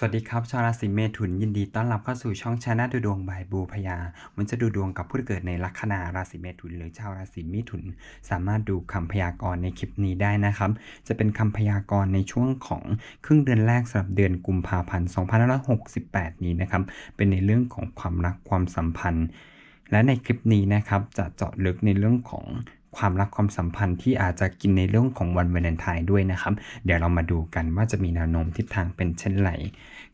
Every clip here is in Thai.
สวัสดีครับ ชาวราศีเมถุนยินดีต้อนรับเข้าสู่ช่องชาแนลดูดวงบายบูพยา มันจะดูดวงกับผู้เกิดในลัคนาราศีเมถุน หรือชาวราศีมิถุน สามารถดูคำพยากรณ์ในคลิปนี้ได้นะครับ จะเป็นคำพยากรณ์ในช่วงของครึ่งเดือนแรกสำหรับเดือนกุมภาพันธ์2568 นี้นะครับ เป็นในเรื่องของความรักความสัมพันธ์ และในคลิปนี้นะครับจะเจาะลึกในเรื่องของ ความรักความสัมพันธ์ที่อาจจะกินในเรื่องของวันวาเลนไทน์ด้วยนะครับ เดี๋ยวเรามาดูกันว่าจะมีแนวโน้มทิศทางเป็นเช่นไร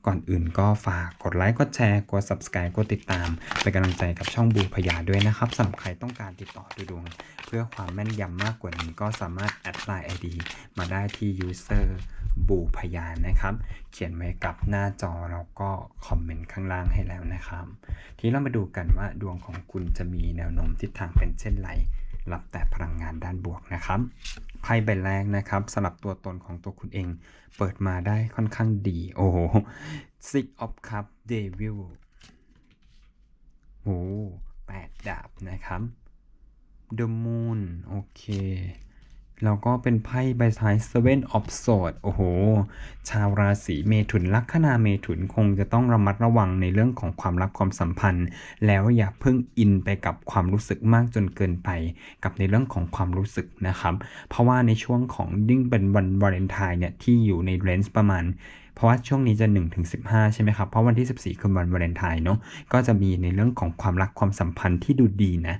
ก่อนอื่นก็ฝากกดไลค์กดแชร์กด subscribe กดติดตาม เป็นกำลังใจกับช่องบูพยาด้วยนะครับสำหรับใครต้องการติดต่อดูดวง เพื่อความแม่นยำมากกว่านี้ก็สามารถแอดไลน์ ID มาได้ที่ user บูพยานะครับ เขียนไว้กับหน้าจอแล้วก็คอมเมนต์ข้างล่างให้แล้วนะครับ ทีนี้เรามาดูกันว่าดวงของคุณจะมีแนวโน้มทิศทางเป็นเช่นไร รับแต่พลังงานด้านบวกนะครับไพ่ใบแรกนะครับสลับตัวตนของตัวคุณเอง เปิดมาได้ค่อนข้างดี โอ้โห Six of Cup Devil โอ้แปดดาบนะครับ The Moon โอเค แล้วก็เป็นไพ่ใบท้าย Seven of Swords โอ้โห ชาวราศีเมถุนลัคนาเมถุนคงจะต้องระมัดระวังในเรื่องของความรักความสัมพันธ์ แล้วอย่าเพิ่งอินไปกับความรู้สึกมากจนเกินไป กับในเรื่องของความรู้สึกนะครับ เพราะว่าในช่วงของยิ่งเป็นวันวาเลนไทน์เนี่ยที่อยู่ในเรนจ์ประมาณเพราะว่าช่วงนี้จะ1ถึง15 ใช่ไหมครับ เพราะวันที่ 14 คือวันวาเลนไทน์เนาะ ก็จะมีในเรื่องของความรักความสัมพันธ์ที่ดูดีนะ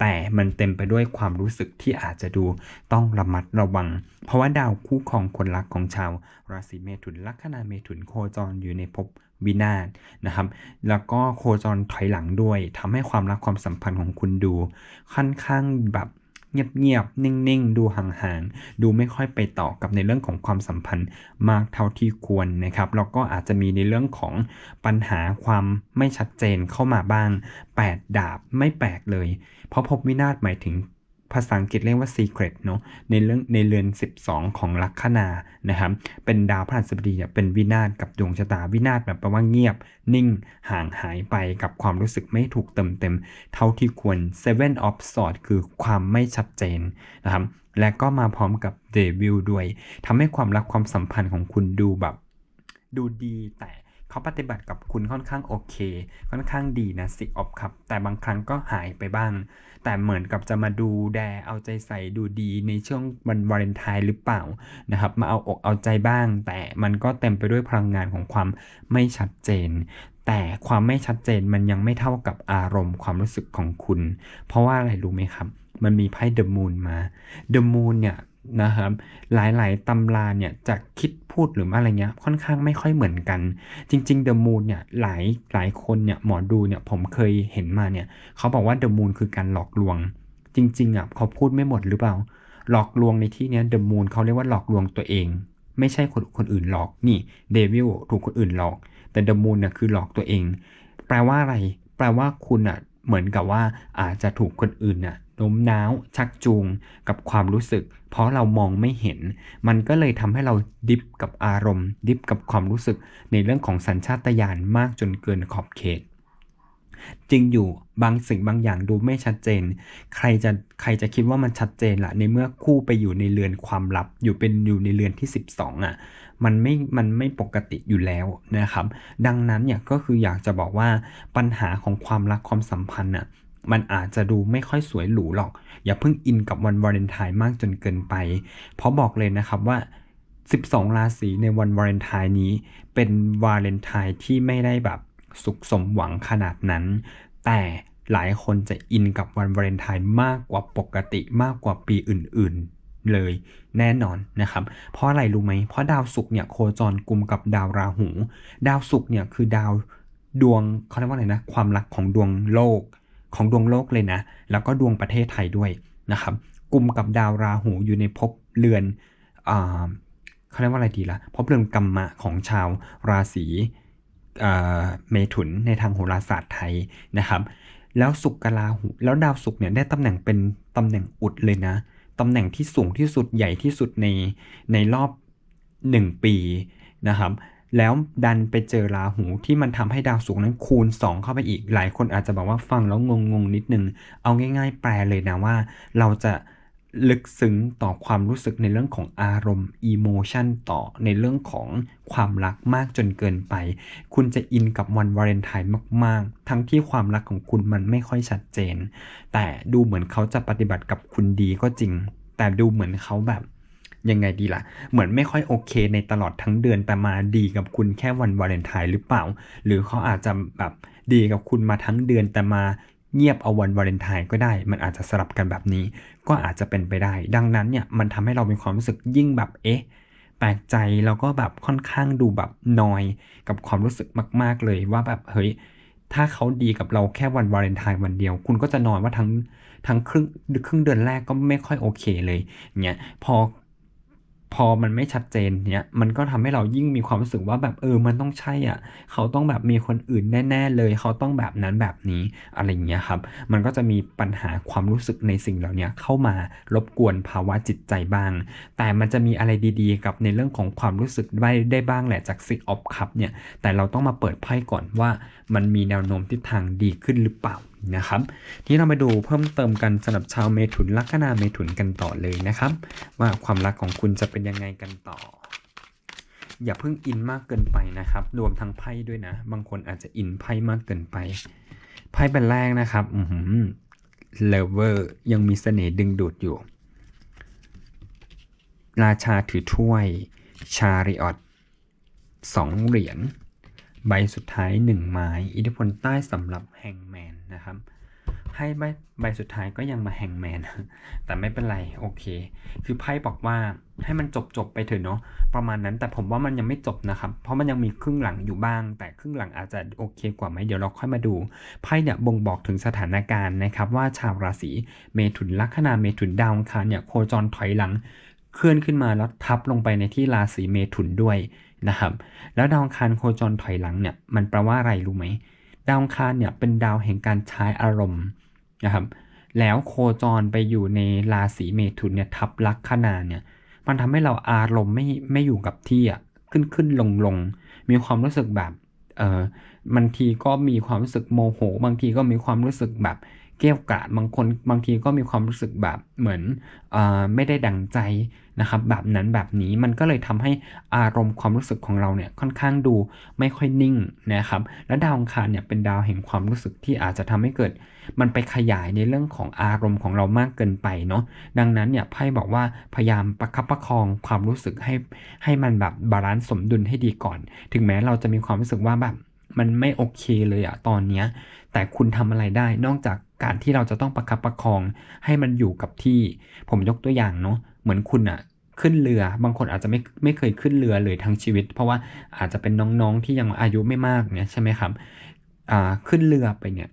แต่มันเต็มไปด้วยความรู้สึกที่อาจจะดูต้องระมัดระวัง เพราะว่าดาวคู่ครองคนรักของชาว ราศีเมถุนลัคนาเมถุนโคจรอยู่ในภพวินาศนะครับ แล้วก็โคจรถอยหลังด้วยทำให้ความรักความสัมพันธ์ของคุณดู ค่อนข้างแบบ เงียบๆ นิ่งๆ ดูห่างๆ ดูไม่ค่อยไปต่อกับในเรื่องของความสัมพันธ์มากเท่าที่ควรนะครับแล้วก็อาจจะมีในเรื่องของปัญหาความไม่ชัดเจนเข้ามาบ้าง 8 ดาบไม่แปลกเลย เพราะพบวินาศหมายถึง ภาษาอังกฤษเรียกว่า secret เนาะในเรื่องในเรือน 12 ของลัคนานะครับเป็นดาวพฤหัสบดีเนี่ยเป็นวินาศกับดวงชะตาวินาศแบบแปลว่าเงียบ นิ่ง ห่างหายไปกับความรู้สึกไม่ถูกเติมเต็ม เท่าที่ควร Seven of Swords คือความไม่ชัดเจนนะครับและก็มาพร้อมกับ Devil ด้วยทำให้ความรักความสัมพันธ์ของคุณดูแบบ ดูดีแต่ เขาปฏิบัติกับคุณค่อนข้างโอเค ค่อนข้างดีนะสิออฟครับ แต่บางครั้งก็หายไปบ้าง แต่เหมือนกับจะมาดูแดเอาใจใส่ดูดีในช่วงวันวาเลนไทน์หรือเปล่านะครับ มาเอาอกเอาใจบ้าง แต่มันก็เต็มไปด้วยพลังงานของความไม่ชัดเจนแต่ความไม่ชัดเจนมันยังไม่เท่ากับอารมณ์ความรู้สึกของคุณ เพราะว่าอะไรรู้ไหมครับ มันมีไพ่เดอะมูนมา เดอะมูนเนี่ย นะครับหลายๆตำราเนี่ยจะคิดพูดหรืออะไรเงี้ยค่อนข้างไม่ค่อยเหมือนกัน จริงๆ The Moon เนี่ยหลายหลายคนเนี่ยหมอดูเนี่ยผมเคยเห็นมาเนี่ยเขาบอกว่า The Moon คือการหลอกลวง จริงๆอะเขาพูดไม่หมดหรือเปล่า หลอกลวงในที่เนี้ย The Moon เขาเรียกว่าหลอกลวงตัวเอง ไม่ใช่คนคนอื่นหลอกนี่เดวิลถูกคนอื่นหลอก แต่ The Moon เนี่ยคือหลอกตัวเอง แปลว่าอะไร แปลว่าคุณอะเหมือนกับว่าอาจจะถูกคนอื่นน่ะ โน้มน้าว ชักจูงกับความรู้สึก เพราะเรามองไม่เห็น มันก็เลยทำให้เราดิฟกับอารมณ์ ดิฟกับความรู้สึก ในเรื่องของสัญชาตญาณมากจนเกินขอบเขตจริงอยู่บางสิ่งบางอย่างดูไม่ชัดเจน ใครจะใครจะคิดว่ามันชัดเจนละในเมื่อคู่ไปอยู่ในเรือนความลับ อยู่เป็นอยู่ในเรือนที่ 12อะมันไม่มันไม่ปกติอยู่แล้วนะครับ ดังนั้นเนี่ยก็คืออยากจะบอกว่าปัญหาของความรักความสัมพันธ์อะ มันอาจจะดูไม่ค่อยสวยหรูหรอก อย่าเพิ่งอินกับวันวาเลนไทน์มากจนเกินไป เพราะบอกเลยนะครับว่า 12 ราศีในวันวาเลนไทน์นี้ เป็นวาเลนไทน์ที่ไม่ได้แบบสุขสมหวังขนาดนั้น แต่หลายคนจะอินกับวันวาเลนไทน์มากกว่าปกติมากกว่าปีอื่นๆเลยแน่นอนนะครับ เพราะอะไรรู้ไหม เพราะดาวศุกร์เนี่ยโคจรกลุ่มกับดาวราหู ดาวศุกร์เนี่ยคือดาวดวงเขาเรียกว่าอะไรนะ ความรักของดวงโลก ของดวงโลกเลยนะ แล้วก็ดวงประเทศไทยด้วยนะครับกลุ่มกับดาวราหูอยู่ในภพเรือนเขาเรียกว่าอะไรดีละ่ะภพเรือนกรรมะของชาวราศีเมถุนในทางโหราศาสตร์ไทยนะครับ แล้วสุกกลาหูแล้วดาวศุกร์เนี่ยได้ตำแหน่งเป็นตำแหน่งอุดเลยนะตำแหน่งที่สูงที่สุดใหญ่ที่สุดในในรอบ 1 ปีนะครับ แล้วดันไปเจอราหูที่มันทำให้ดาวศุกร์นั้นคูณ 2 เข้าไปอีก หลายคนอาจจะบอกว่าฟังแล้วงงงนิดนึง เอาง่าย ๆ แปลเลยนะว่า เราจะลึกซึ้งต่อความรู้สึกในเรื่องของอารมณ์ emotion ต่อในเรื่องของความรักมากจนเกินไป คุณจะอินกับวันวาเลนไทน์มาก ๆ ทั้งที่ความรักของคุณมันไม่ค่อยชัดเจน แต่ดูเหมือนเขาจะปฏิบัติกับคุณดีก็จริง แต่ดูเหมือนเขาแบบ ยังไงดีล่ะ เหมือนไม่ค่อยโอเค ในตลอดทั้งเดือนแต่มาดีกับคุณแค่วันวาเลนไทน์หรือเปล่า หรือเขาอาจจะแบบดีกับคุณมาทั้งเดือนแต่มาเงียบเอาวันวาเลนไทน์ก็ได้ มันอาจจะสลับกันแบบนี้ ก็อาจจะเป็นไปได้ ดังนั้นเนี่ยมันทำให้เรามีความรู้สึกยิ่งแบบเอ๊ะแปลกใจแล้วก็แบบค่อนข้างดูแบบนอยกับความรู้สึกมาก ๆ เลยว่าแบบเฮ้ยถ้าเขาดีกับเราแค่วันวาเลนไทน์วันเดียว คุณก็จะนอนว่าทั้งทั้งครึ่งครึ่งเดือนแรกก็ไม่ค่อยโอเคเลยเนี่ยพอ พอมันไม่ชัดเจนเนี่ย มันก็ทำให้เรายิ่งมีความรู้สึกว่าแบบเออ มันต้องใช่อะ เขาต้องแบบมีคนอื่นแน่ ๆ เลย เขาต้องแบบนั้นแบบนี้อะไรเงี้ยครับ มันก็จะมีปัญหาความรู้สึกในสิ่งเหล่านี้เข้ามารบกวนภาวะจิตใจบ้าง แต่มันจะมีอะไรดีๆ กับในเรื่องของความรู้สึกได้ได้บ้างแหละจากซิกออฟคัพเนี่ย แต่เราต้องมาเปิดไพ่ก่อนว่ามันมีแนวโน้มทิศทางดีขึ้นหรือเปล่า นะครับ ที่เรามาดูเพิ่มเติมกันสำหรับชาวเมถุนลัคนาเมถุนกันต่อเลยนะครับ ว่าความรักของคุณจะเป็นยังไงกันต่อ อย่าเพิ่งอินมากเกินไปนะครับ รวมทั้งไพ่ด้วยนะ บางคนอาจจะอินไพ่มากเกินไป ไพ่เป็นแรกนะครับอือหือเลเวอร์ยังมีเสน่ห์ดึงดูดอยู่ ราชาถือถ้วย ชาริออตสองเหรียญ ใบสุดท้าย 1 ไม้ อิทธิพลใต้สำหรับแฮงแมนนะครับให้ใบใบสุดท้ายก็ยังมาแฮงแมนแต่ไม่เป็นไรโอเค คือไพ่บอกว่าให้มันจบจบไปเถอะเนาะประมาณนั้นแต่ผมว่ามันยังไม่จบนะครับ เพราะมันยังมีครึ่งหลังอยู่บ้าง แต่ครึ่งหลังอาจจะโอเคกว่าไหมเดี๋ยวเราค่อยมาดูไพ่เนี่ยบ่งบอกถึงสถานการณ์นะครับ ว่าชาวราศีเมถุนลัคนาเมถุนดาวอังคารเนี่ยโคจรถอยหลัง เคลื่อนขึ้นมาแล้วทับลงไปในที่ราศีเมถุนด้วย นะครับ แล้วดาวอังคารโคจรถอยหลังเนี่ยมันแปลว่าอะไรรู้ไหม ดาวอังคารเนี่ยเป็นดาวแห่งการใช้อารมณ์นะครับ แล้วโคจรไปอยู่ในราศีเมถุนเนี่ยทับลัคนาเนี่ย มันทำให้เราอารมณ์ไม่ไม่อยู่กับที่อะขึ้นขึ้นลงลงมีความรู้สึกแบบเออ บางทีก็มีความรู้สึกโมโห บางทีก็มีความรู้สึกแบบเกรี้ยวกราดบางคนบางทีก็มีความรู้สึกแบบเหมือนอไม่ได้ดังใจนะครับ แบบนั้นแบบนี้มันก็เลยทำให้อารมณ์ความรู้สึกของเราเนี่ยค่อนข้างดูไม่ค่อยนิ่งนะครับ และดาวอังคารเนี่ยเป็นดาวแห่งความรู้สึกที่อาจจะทำให้เกิด มันไปขยายในเรื่องของอารมณ์ของเรามากเกินไปเนาะดังนั้นเนี่ยไพ่บอกว่าพยายามประคับประคองความรู้สึกให้ให้มันแบบบาลานซ์สมดุลให้ดีก่อน ถึงแม้เราจะมีความรู้สึกว่าแบบ มันไม่โอเคเลยอะตอนเนี้ยแต่คุณทำอะไรได้นอกจากการที่เราจะต้องประคับประคองให้มันอยู่กับที่ ผมยกตัวอย่างเนาะเหมือนคุณอะขึ้นเรือบางคนอาจจะไม่ไม่เคยขึ้นเรือเลยทั้งชีวิต เพราะว่าอาจจะเป็นน้องๆที่ยังอายุไม่มากเนี่ยใช่ไหมครับอ่าขึ้นเรือไปเนี่ย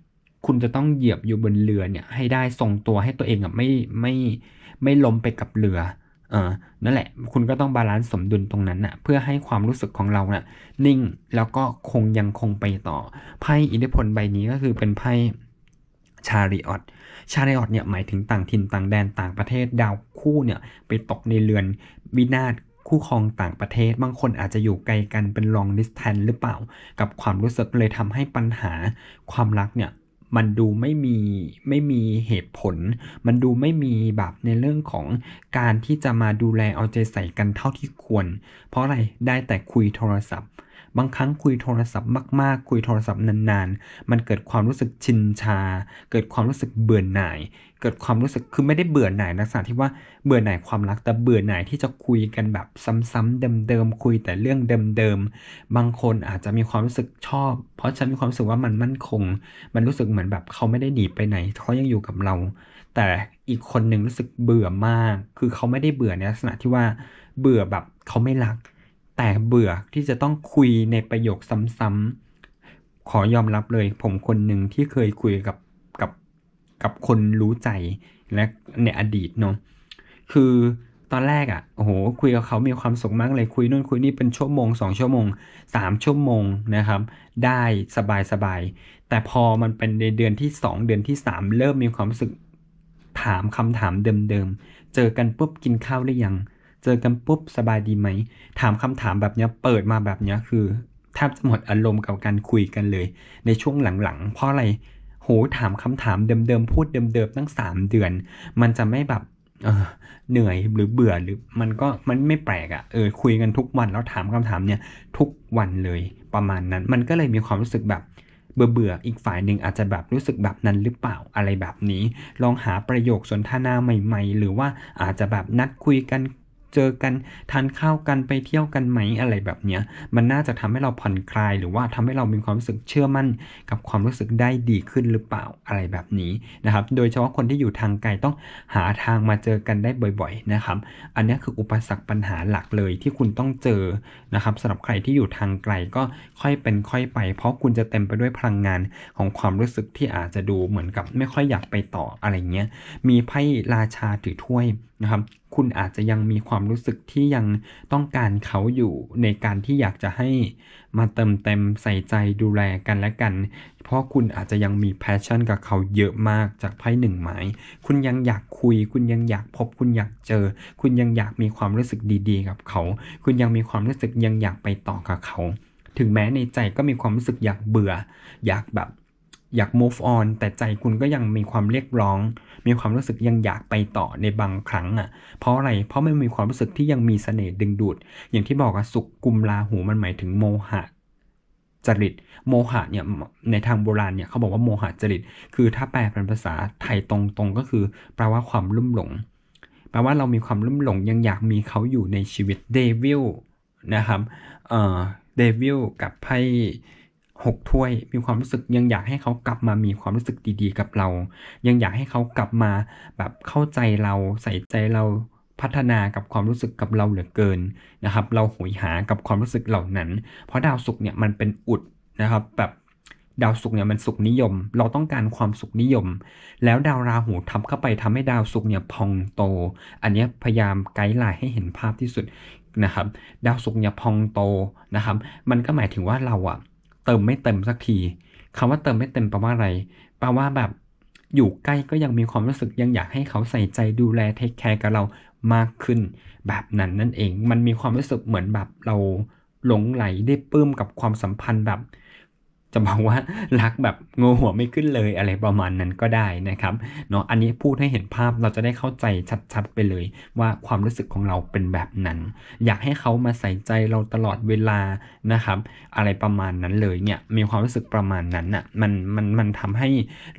คุณจะต้องเหยียบอยู่บนเรือเนี่ยให้ได้ทรงตัวให้ตัวเองอะไม่ไม่ไม่ล้มไปกับเรือ ออนั่นแหละ คุณก็ต้องบาลานซ์สมดุลตรงนั้นน่ะเพื่อให้ความรู้สึกของเราน่ะนิ่งแล้วก็คงยังคงไปต่อ ไพ่อิทธิพลใบนี้ก็คือเป็นไพ่ชาริออตชาริออตเนี่ยหมายถึงต่างถิ่นต่างแดนต่างประเทศดาวคู่เนี่ยไปตกในเรือนวินาศคู่ครองต่างประเทศ บางคนอาจจะอยู่ไกลกันเป็น long distance หรือเปล่า กับความรู้สึกเลยทำให้ปัญหาความรักเนี่ย มันดูไม่มีไม่มีเหตุผล มันดูไม่มีแบบในเรื่องของการที่จะมาดูแลเอาใจใส่กันเท่าที่ควร เพราะอะไรได้แต่คุยโทรศัพท์ บางครั้งคุยโทรศัพท์มากๆ คุยโทรศัพท์นานๆ มันเกิดความรู้สึกชินชา เกิดความรู้สึกเบื่อหน่าย เกิดความรู้สึกคือไม่ได้เบื่อหน่ายลักษณะที่ว่าเบื่อหน่ายความรักแต่เบื่อหน่ายที่จะคุยกันแบบซ้ำๆเดิมๆคุยแต่เรื่องเดิมๆบางคนอาจจะมีความรู้สึกชอบ เพราะฉันมีความรู้สึกว่ามันมั่นคง มันรู้สึกเหมือนแบบเขาไม่ได้หนีไปไหนเขายังอยู่กับเรา แต่อีกคนหนึ่งรู้สึกเบื่อมาก คือเขาไม่ได้เบื่อในลักษณะที่ว่าเบื่อแบบเขาไม่รัก แต่เบื่อที่จะต้องคุยในประโยคซ้ำๆ ขอยอมรับเลย ผมคนหนึ่งที่เคยคุยกับกับกับคนรู้ใจและในอดีตเนาะคือตอนแรกอะ่ะโอ้โหคุยกับเขามีความสุขมากเลยคุยนู่นคุยนี่เป็นชั่วโมงสองชั่วโมงสามชั่วโมงนะครับ ได้สบายสบายแต่พอมันเป็นในเดือนที่สองเดือนที่สามเริ่มมีความรู้สึกถามคำถามเดิมๆ เจอกันปุ๊บกินข้าวหรือยัง เจอกันปุ๊บสบายดีไหม ถามคำถามแบบเนี้ยเปิดมาแบบเนี้ยคือแทบจะหมดอารมณ์กับการคุยกันเลย ในช่วงหลังๆ เพราะอะไรโหถามคำถามเดิมๆ พูดเดิมๆ ตั้ง 3 เดือน มันจะไม่แบบเออเหนื่อยหรือเบื่อหรือมันก็มันไม่แปลกอะ่ะเออคุยกันทุกวันแล้วถามคำถามเนี่ยทุกวันเลยประมาณนั้น มันก็เลยมีความรู้สึกแบบเบื่อเบื่ออีกฝ่ายหนึ่งอาจจะแบบรู้สึกแบบนั้นหรือเปล่าอะไรแบบนี้ ลองหาประโยคสนทนาใหม่ ๆ หรือว่าอาจจะแบบนัดคุยกัน เจอกันทานข้าวกันไปเที่ยวกันไหมอะไรแบบเนี้ยมันน่าจะทำให้เราผ่อนคลาย หรือว่าทำให้เรามีความรู้สึกเชื่อมั่น กับความรู้สึกได้ดีขึ้นหรือเปล่าอะไรแบบนี้นะครับโดยเฉพาะคนที่อยู่ทางไกลต้องหาทางมาเจอกันได้บ่อยๆนะครับอันนี้คืออุปสรรคปัญหาหลักเลยที่คุณต้องเจอนะครับสำหรับใครที่อยู่ทางไกลก็ค่อยเป็นค่อยไป เพราะคุณจะเต็มไปด้วยพลังงานของความรู้สึกที่อาจจะดูเหมือนกับไม่ค่อยอยากไปต่ออะไรเงี้ยมีไพ่ราชาถือถ้วยนะครับ คุณอาจจะยังมีความรู้สึกที่ยังต้องการเขาอยู่ในการที่อยากจะให้มาเติมเต็มใส่ใจดูแลกันและกัน เพราะคุณอาจจะยังมีแพชชั่นกับเขาเยอะมากจากไพ่หนึ่งไม้คุณยังอยากคุย คุณยังอยากพบ คุณอยากเจอ คุณยังอยากมีความรู้สึกดีๆ กับเขา คุณยังมีความรู้สึกยังอยากไปต่อกับเขา ถึงแม้ในใจก็มีความรู้สึกอยากเบื่อ อยากแบบอยาก move on แต่ใจคุณก็ยังมีความเรียกร้อง มีความรู้สึกยังอยากไปต่อในบางครั้งอะ เพราะอะไรเพราะมันมีความรู้สึกที่ยังมีเสน่ห์ดึงดูด อย่างที่บอกอะสุขกุมลาหูมันหมายถึงโมหะจริตโมหะเนี่ยในทางโบราณเนี่ยเขาบอกว่าโมหะจริต คือถ้าแปลเป็นภาษาไทยตรงๆก็คือ แปลว่าความลุ่มหลง แปลว่าเรามีความลุ่มหลงยังอยากมีเขาอยู่ในชีวิตเดวิลนะครับเอ่อเดวิลกับไพ่ หกถ้วย มีความรู้สึกยังอยากให้เขากลับมามีความรู้สึกดีๆ กับเรา ยังอยากให้เขากลับมาแบบเข้าใจเราใส่ใจเราพัฒนากับความรู้สึกกับเราเหลือเกินนะครับ เราหวยหากับความรู้สึกเหล่านั้น เพราะดาวศุกร์เนี่ยมันเป็นอุดนะครับแบบดาวศุกร์เนี่ยมันสุขนิยม เราต้องการความสุขนิยม แล้วดาวราหูทับเข้าไปทำให้ดาวศุกร์เนี่ยพองโต อันนี้พยายามไกด์ไลน์ให้เห็นภาพที่สุดนะครับ ดาวศุกร์เนี่ยพองโตนะครับ มันก็หมายถึงว่าเราอะ เติมไม่เต็มสักทีคำว่าเติมไม่เต็มแปลว่าอะไร แปลว่าแบบอยู่ใกล้ก็ยังมีความรู้สึกยังอยากให้เขาใส่ใจดูแลเทคแคร์กับเรามากขึ้น แบบนั้นนั่นเอง มันมีความรู้สึกเหมือนแบบเราหลงไหลได้ปลื้มกับความสัมพันธ์แบบ จะบอกว่ารักแบบงหัวไม่ขึ้นเลยอะไรประมาณนั้นก็ได้นะครับเนาะอันนี้พูดให้เห็นภาพเราจะได้เข้าใจชัดๆไปเลย ว่าความรู้สึกของเราเป็นแบบนั้น อยากให้เขามาใส่ใจเราตลอดเวลานะครับ อะไรประมาณนั้นเลยเนี่ยมีความรู้สึกประมาณนั้นอะมันมันมันทำให้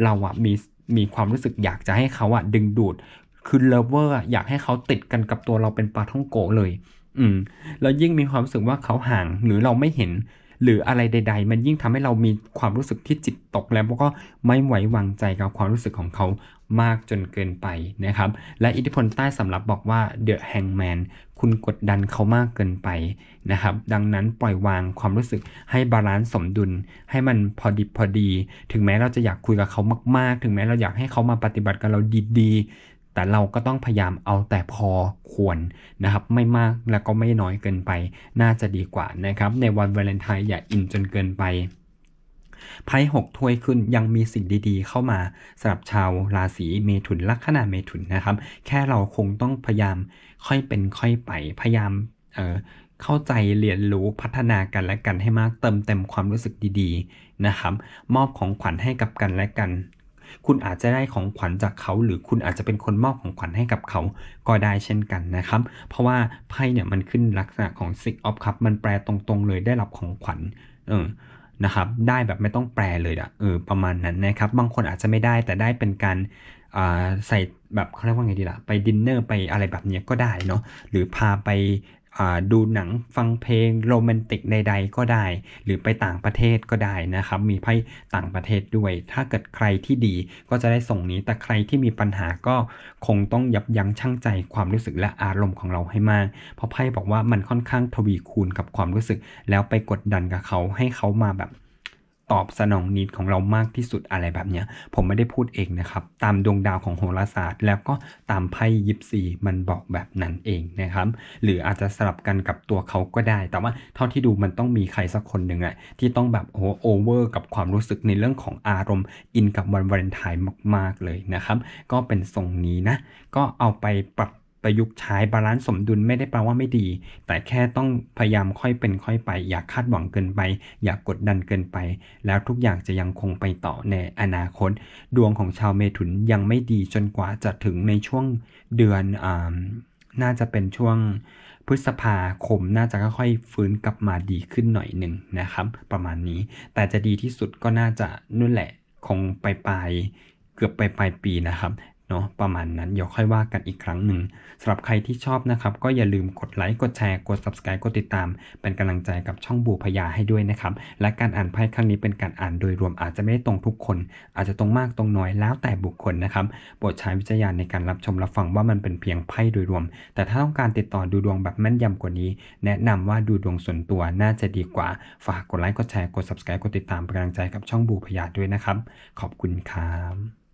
เราอะมีมีความรู้สึกอยากจะให้เขาอะดึงดูดคือเลเวอร์อยากให้เขาติดกันกับตัวเราเป็นปลาท่องโกเลย อืมแล้วยิ่งมีความรู้สึกว่าเขาห่างหรือเราไม่เห็น หรืออะไรใด ๆ มันยิ่งทำให้เรามีความรู้สึกที่จิตตกแล้วก็ไม่ไหววางใจกับความรู้สึกของเขามากจนเกินไปนะครับ และอิทธิพลใต้สำรับบอกว่า The Hangman คุณกดดันเขามากเกินไปนะครับ ดังนั้นปล่อยวางความรู้สึกให้บาลานซ์สมดุล ให้มันพอดีพอดี ถึงแม้เราจะอยากคุยกับเขามาก ๆ ถึงแม้เราอยากให้เขามาปฏิบัติกับเราดี ๆ แต่เราก็ต้องพยายามเอาแต่พอควรนะครับ ไม่มากแล้วก็ไม่น้อยเกินไป น่าจะดีกว่านะครับ ในวันวาเลนไทน์อย่าอินจนเกินไปไพ่หกถ้วยขึ้นยังมีสิ่งดีๆ เข้ามาสำหรับชาวราศีเมถุนลัคนาเมถุนนะครับ แค่เราคงต้องพยายามค่อยเป็นค่อยไปพยายามเออเข้าใจเรียนรู้พัฒนากันและกันให้มากเติมเต็มความรู้สึกดีๆนะครับ มอบของขวัญให้กับกันและกัน คุณอาจจะได้ของขวัญจากเขา หรือคุณอาจจะเป็นคนมอบของขวัญให้กับเขาก็ได้เช่นกันนะครับ เพราะว่าไพ่เนี่ยมันขึ้นลักษณะของ Six of Cups มันแปลตรงๆเลยได้รับของขวัญเออนะครับได้แบบไม่ต้องแปลเลยอะเออประมาณนั้นนะครับ บางคนอาจจะไม่ได้แต่ได้เป็นการใส่แบบเขาเรียกว่าไงดีล่ะไปดินเนอร์ไปอะไรแบบนี้ก็ได้เนาะหรือพาไป ดูหนังฟังเพลงโรแมนติกใด ๆ ก็ได้ หรือไปต่างประเทศก็ได้นะครับ มีไพ่ต่างประเทศด้วย ถ้าเกิดใครที่ดีก็จะได้ส่งนี้ แต่ใครที่มีปัญหาก็คงต้องยับยั้งชั่งใจความรู้สึกและอารมณ์ของเราให้มาก เพราะไพ่บอกว่ามันค่อนข้างทวีคูณกับความรู้สึก แล้วไปกดดันกับเขาให้เขามาแบบ ตอบสนองนิดของเรามากที่สุดอะไรแบบเนี้ย ผมไม่ได้พูดเองนะครับ ตามดวงดาวของโหราศาสตร์ แล้วก็ตามไพ่ยิปซีมันบอกแบบนั้นเองนะครับ หรืออาจจะสลับกันกับตัวเขาก็ได้ แต่ว่าเท่าที่ดูมันต้องมีใครสักคนหนึ่งอะที่ต้องแบบโอ้โอเวอร์กับความรู้สึกในเรื่องของอารมณ์ อินกับวันวาเลนไทน์มาก ๆเลยนะครับ ก็เป็นทรงนี้นะ ก็เอาไปปรับ ประยุกต์ใช้บาลานซ์สมดุลไม่ได้แปลว่าไม่ดี แต่แค่ต้องพยายามค่อยเป็นค่อยไป อย่าคาดหวังเกินไป อย่ากกดดันเกินไป แล้วทุกอย่างจะยังคงไปต่อในอนาคต ดวงของชาวเมถุนยังไม่ดีจนกว่าจะถึงในช่วงเดือนอาน่าจะเป็นช่วงพฤษภาคมน่าจะค่อยๆฟื้นกลับมาดีขึ้นหน่อยหนึ่งนะครับ ประมาณนี้แต่จะดีที่สุดก็น่าจะนู่นแหละคงไปปลายเกือบไปปลายปีนะครับ เนาะประมาณนั้นเดี๋ยวค่อยว่ากันอีกครั้งหนึ่งสำหรับใครที่ชอบนะครับ ก็อย่าลืมกดไลค์กดแชร์กด subscribe กดติดตาม เป็นกำลังใจกับช่องบูพยาให้ด้วยนะครับ และการอ่านไพ่ครั้งนี้เป็นการอ่านโดยรวมอาจจะไม่ได้ตรงทุกคน อาจจะตรงมากตรงน้อยแล้วแต่บุคคลนะครับโปรดใช้วิจารณในการรับชมรับฟังว่ามันเป็นเพียงไพ่โดยรวม แต่ถ้าต้องการติดต่อดูดวงแบบแม่นยำกว่านี้ แนะนำว่าดูดวงส่วนตัวน่าจะดีกว่าฝากกดไลค์กดแชร์กด subscribe กดติดตามเป็นกำลังใจกับช่องบูพยาด้วยนะครับ ขอบคุณครับ